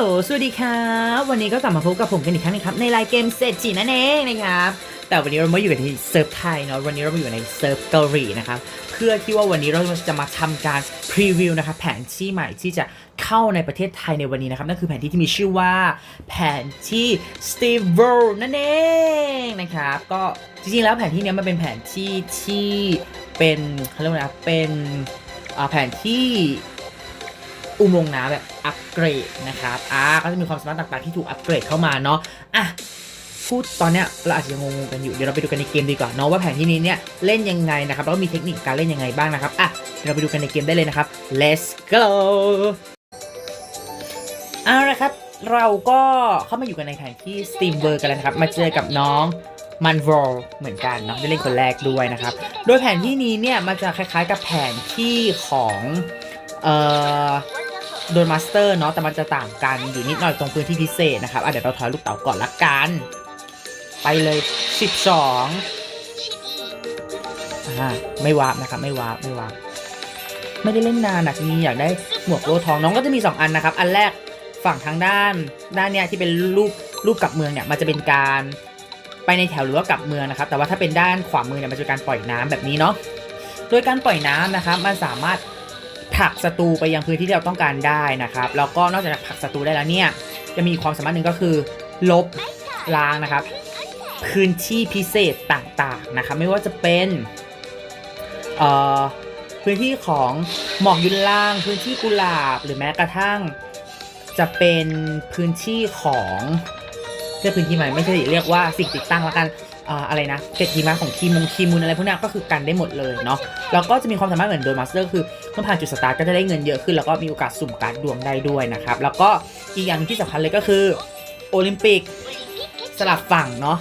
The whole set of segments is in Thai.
ล สวัสดีครับ วันนี้ก็กลับมาพบกับผมกันอีกครั้งหนึงครับ ในรายเกมเศรษฐีนั่นเองนะครับ แต่วันนี้เราไม่อยู่กันที่เซิร์ฟไทยเนาะ วันนี้เรามาอยู่ในเซิร์ฟเกาหลีนะครับ เพื่อที่ว่าวันนี้เราจะมาทำการพรีวิวนะครับแผนที่ใหม่ที่จะเข้าในประเทศไทยในวันนี้นะครับ นั่นคือแผนที่ที่มีชื่อว่า แผนที่ Steve World นั่นเองนะครับ ก็จริงๆแล้วแผนที่เนี้ยมันเป็นแผนที่ที่เป็นเขาเรียกว่าอะไรเป็นอ่าแผนที่ อุโมงค์น้ำแบบอัปเกรดนะครับอ่าก็จะมีความสามารถต่างๆที่ถูกอัปเกรดเข้ามาเนาะอะพูดตอนเนี้ยเราอาจจะงงๆกันอยู่เดี๋ยวเราไปดูกันในเกมดีกว่าเนาะว่าแผนที่นี้เนี่ยเล่นยังไงนะครับแล้วก็มีเทคนิคการเล่นยังไงบ้างนะครับอะเดี๋ยวเราไปดูกันในเกมได้เลยนะครับ let's go เอาละครับ เราก็เข้ามาอยู่กันในแผนที่ Steam World กันแล้วนะครับ มาเจอกับน้องมันวอลเหมือนกันเนาะได้เล่นคนแรกด้วยนะครับ โดยแผนที่นี้เนี่ยมันจะคล้ายๆกับแผนที่ของเอ่อ โดนมาสเตอร์เนาะแต่มันจะต่างกันอยู่นิดหน่อยตรงพื้นที่พิเศษนะครับอะเดี๋ยวเราถอยลูกเต๋าก่อนละกัน ไปเลย 12อ่าไม่วาร์ปนะครับไม่วาร์ปไม่วาร์ปไม่ได้เล่นนานนะทีนี้อยากได้หมวกโลทองน้องก็จะมี 2 อันนะครับ อันแรกฝั่งทางด้านด้านเนี้ยที่เป็นรูปรูปกลับเมืองเนี่ยมันจะเป็นการไปในแถวหรือว่ากลับเมืองนะครับ แต่ว่าถ้าเป็นด้านขวามือเนี่ยมันจะเป็นการปล่อยน้ำแบบนี้เนาะโดยการปล่อยน้ำนะครับมันสามารถ ผลักศัตรูไปยังพื้นที่ที่เราต้องการได้นะครับแล้วก็นอกจากผลักศัตรูได้แล้วเนี่ยจะมีความสามารถหนึ่งก็คือ ลบล้างนะครับ พื้นที่พิเศษต่างๆนะครับไม่ว่าจะเป็นเอ่อพื้นที่ของหมอกยุนล่าง พื้นที่กุหลาบหรือแม้กระทั่ง จะเป็นพื้นที่ของเรียกพื้นที่ใหม่ไม่ใช่เรียกว่าสิ่งติดตั้งละกัน อะไรนะเกตหิมะของคีมุงคีมุนอะไรพวกนี้ก็คือกันได้หมดเลยเนาะแล้วก็จะมีความสามารถเหมือนโดนมาสเตอร์คือเมื่อผ่านจุดสตาร์ทก็จะได้เงินเยอะขึ้น แล้วก็มีโอกาสสุ่มการดวงได้ด้วยนะครับ แล้วก็อีกอย่างที่สำคัญเลยก็คือโอลิมปิกสลับฝั่งเนาะ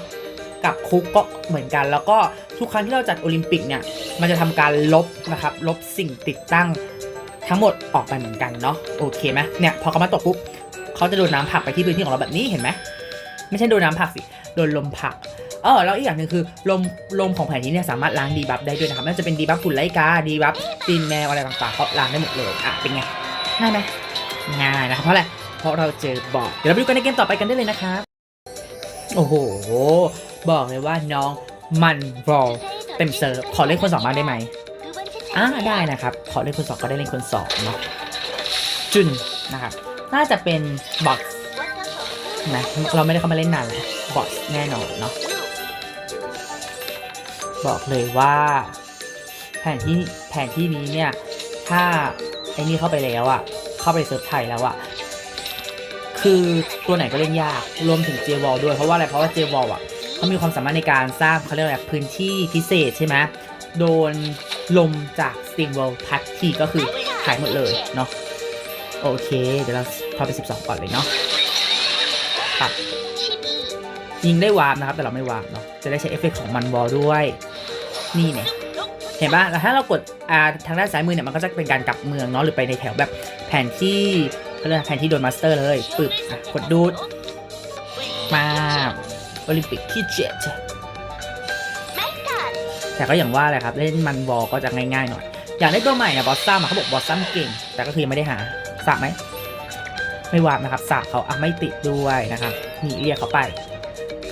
กับคุกก็เหมือนกัน แล้วก็ทุกครั้งที่เราจัดโอลิมปิกเนี่ยมันจะทำการลบนะครับลบสิ่งติดตั้งทั้งหมดออกไปเหมือนกันเนาะโอเคไหมเนี่ยพอเขามาตกปุ๊บเขาจะโดนน้ำผักไปที่พื้นที่ของเราแบบนี้เห็นไหมไม่ใช่โดนน้ำผักสิโดนลมผัก อ๋อแล้วอีกอย่างหนึ่งคือลมลมของแผ่นนี้เนี่ยสามารถล้างดีบัฟได้ด้วยนะครับไม่ว่าจะเป็นดีบัฟฝุ่นไล่กาดีบัฟตีนแมวอะไรต่างๆเขาล้างได้หมดเลยอะเป็นไงง่ายไหมง่ายนะครับเพราะอะไรเพราะเราเจอบอทเดี๋ยวเราไปดูกันในเกมต่อไปกันได้เลยนะครับโอ้โหบอกเลยว่าน้องมันบอลเต็มเซิร์ฟขอเล่นคนสองบ้างได้ไหมอ่าได้นะครับ ขอเล่นคนสองก็ได้เล่นคนสองเนาะจุนนะครับน่าจะเป็นบอทนะเราไม่ได้เข้ามาเล่นนานแล้วบอทแน่นอนเนาะ บอกเลยว่า แผนที่แผนที่นี้เนี่ย ถ้าไอ้นี่เข้าไปแล้วอะเข้าไปเซิร์ฟไทยแล้วอะคือตัวไหนก็เล่นยากรวมถึงเจวอลด้วยเพราะว่าอะไรเพราะว่าเจวอลอะเขามีความสามารถในการสร้างเขาเรียกว่าอะไรพื้นที่พิเศษใช่ไหมโดนลมจาก Steam World พัดทีก็คือหายหมดเลยเนาะโอเค เดี๋ยวเราเข้าไป 12 ก่อนเลยเนาะปับยิงได้วาร์ปนะครับ แต่เราไม่วาร์ปเนาะจะได้ใช้เอฟเฟกต์ของมันวอลด้วย นี่เนี่ยเห็นปะแล้วถ้าเรากดอ่าทางด้านซ้ายมือเนี่ยมันก็จะเป็นการกลับเมืองเนาะหรือไปในแถวแบบแผนที่เขาเรียกว่าแผนที่โดนมาสเตอร์เลยปึ๊บอะกดดูดมาโอลิมปิกที่เจ็ดแต่ก็อย่างว่าแหละครับ เล่นมันวอลก็จะง่ายๆหน่อย อยางได้ตัวใหม่เนี่ยบอสซัมเขาบอกบอสซัมเก่ง แต่ก็คือยังไม่ได้หาสาบไหมไม่วาร์ปนะครับสาบเขาอะไม่ติดด้วยนะครับนี่เรียกเขาไป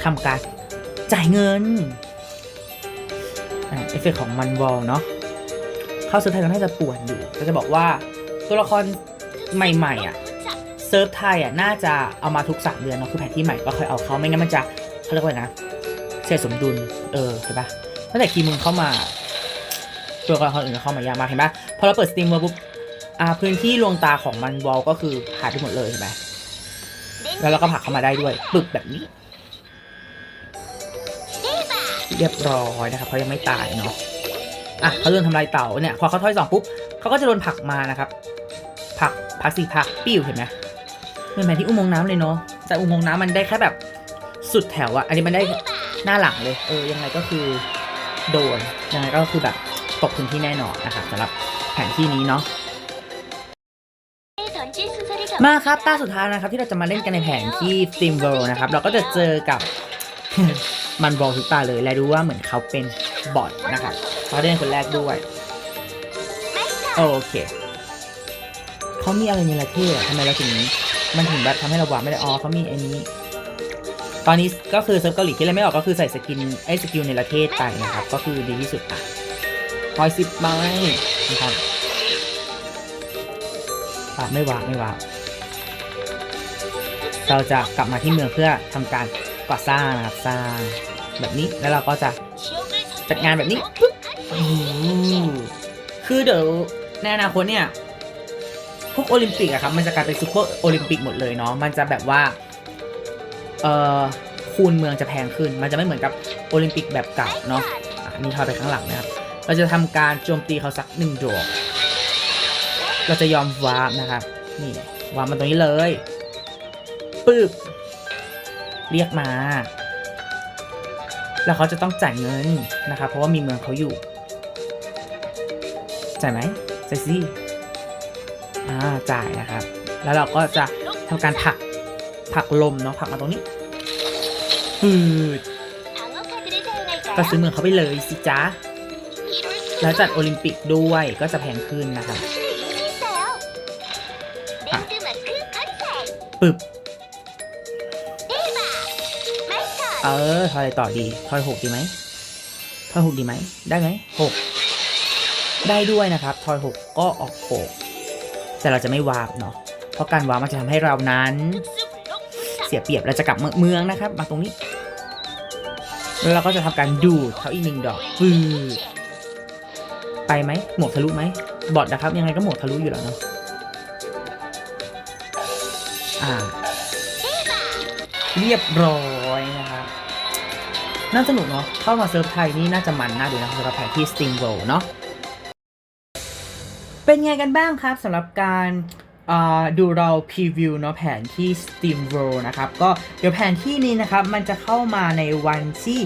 ทำการจ่ายเงิน เอฟเฟกต์ของมันวอลเนาะเข้าเซิร์ฟไทยก็น่าจะป่วนอยู่ ก็จะบอกว่าตัวละครใหม่ๆอะเซิร์ฟไทยอะน่าจะเอามาทุกสามเดือนเนาะคือแผนที่ใหม่ก็ค่อยเอาเขาไม่งั้นมันจะเขาเรียกว่าไงนะเสียสมดุลเออเห็นปะตั้งแต่คีมึงเข้ามาตัวละครอื่นเข้ามายากมากเห็นปะพอเราเปิดสตรีมมาปุ๊บอ่าพื้นที่ลวงตาของมันวอลก็คือหายไปหมดเลยเห็นไหมแล้วเราก็ผลักเข้ามาได้ด้วยปึกแบบนี้ เรียบร้อยนะครับเขายังไม่ตายเนาะอะเขาเริ่มทำลายเต่าเนี่ยพอเขาถอยสองปุ๊บเขาก็จะโดนผลักมานะครับผลักผักสี่ผักปิ้วเห็นไหมเหมือนแผนที่อุโมงค์น้ำเลยเนาะแต่อุโมงค์น้ำมันได้แค่แบบสุดแถวอะอันนี้มันได้หน้าหลังเลยเออยังไงก็คือโดนยังไงก็คือแบบตกพื้นที่แน่นอนนะครับสำหรับแผนที่นี้เนาะมาครับตาสุดท้ายนะครับที่เราจะมาเล่นกันในแผนที่ Steam World นะครับ เราก็จะเจอกับ มันบอลทุกตาเลยและรู้ว่าเหมือนเขาเป็นบอทนะครับเขาเป็นคนแรกด้วย โอเคเขามีอะไรในประเทศทำไมเราถึงมันถึงแบบทำให้เราวาไม่ได้อ๋อเขามีไอ้นี้ ตอนนี้ก็คือเซิร์ฟเกาหลีคิดอะไรไม่ออกก็คือใส่สกินไอ้สกิลในประเทศไปนะครับ ก็คือดีที่สุดอะพอยสิบใบนะครับอะไม่วาไม่วาเราจะกลับมาที่เมืองเพื่อทำการ ก่อสร้างนะครับสร้างแบบนี้แล้วเราก็จะจัดงานแบบนี้ปุ๊บคือเดี๋ยวในอนาคตเนี่ยพวกโอลิมปิกอะครับมันจะกลายเป็นซูเปอร์โอลิมปิกหมดเลยเนาะมันจะแบบว่าเอ่อคูณเมืองจะแพงขึ้น มันจะไม่เหมือนกับโอลิมปิกแบบเก่าเนาะอะนี่ทอยไปข้างหลังนะครับ เราจะทำการโจมตีเขาสักหนึ่งดอกเราจะยอมวาร์ปนะครับนี่วาร์ปมาตรงนี้เลยปึ๊บ เรียกมา แล้วเขาจะต้องจ่ายเงินนะครับเพราะว่ามีเมืองเขาอยู่ จ่ายไหมจ่ายสิอ่าจ่ายนะครับ แล้วเราก็จะทำการผลักผลักลมเนาะผลักมาตรงนี้ฟืดก็ซื้อเมืองเขาไปเลยสิจ้าแล้วจัดโอลิมปิกด้วยก็จะแพงขึ้นนะครับปึ๊บ เออทอยอะไรต่อดีทอยหกดีไหมทอยหกดีไหมได้ไหมหกได้ด้วยนะครับทอยหกก็ออกหกแต่เราจะไม่วาร์ปเนาะเพราะการวาร์ปมันจะทำให้เรานั้น เสียเปรียบเราจะกลับเมืองนะครับ มาตรงนี้แล้วเราก็จะทำการดูดเขาอีกหนึ่งดอกฟืดไปไหมหมวกทะลุไหมบอดนะครับ ยังไงก็หมวกทะลุอยู่แล้วเนาะอ่า เรียบร้อย น่าสนุกเนาะเข้ามาเซิร์ฟไทยนี่น่าจะมันน่าดูนะสำหรับแผนที่ Steam World เนาะเป็นไงกันบ้างครับสำหรับการดูเราพรีวิวเนาะแผนที่ Steam World นะครับ ก็เดี๋ยวแผนที่นี้นะครับ มันจะเข้ามาในวันที่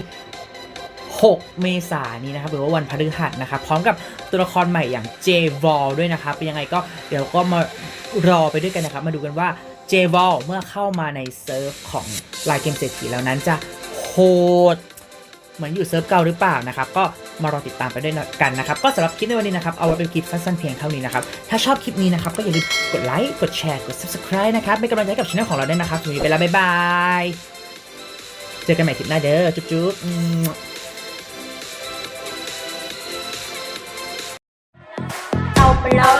6 เมษายนนี้นะครับ หรือว่าวันพฤหัสนะครับ พร้อมกับตัวละครใหม่อย่าง j v o l ด้วยนะครับ เป็นยังไงก็เดี๋ยวก็มารอไปด้วยกันนะครับ มาดูกันว่า j v o l เมื่อเข้ามาในเซิร์ฟของลายเกมเศรษฐีแล้วนั้นจะโหด เหมือนอยู่เซิร์ฟเก่าหรือเปล่านะครับ ก็มารอติดตามไปด้วยกันนะครับ ก็สำหรับคลิปในวันนี้นะครับ เอาไว้เป็นคลิปสั้นๆเพียงเท่านี้นะครับ ถ้าชอบคลิปนี้นะครับ ก็อย่าลืมกดไลค์ กดแชร์ กด subscribe นะครับ เป็นกำลังใจกับช่องของเราด้วยนะครับสวัสดีไปแล้วบ๊ายบาย เจอกันใหม่คลิปหน้าเด้อ จุ๊บๆเอาไปเลย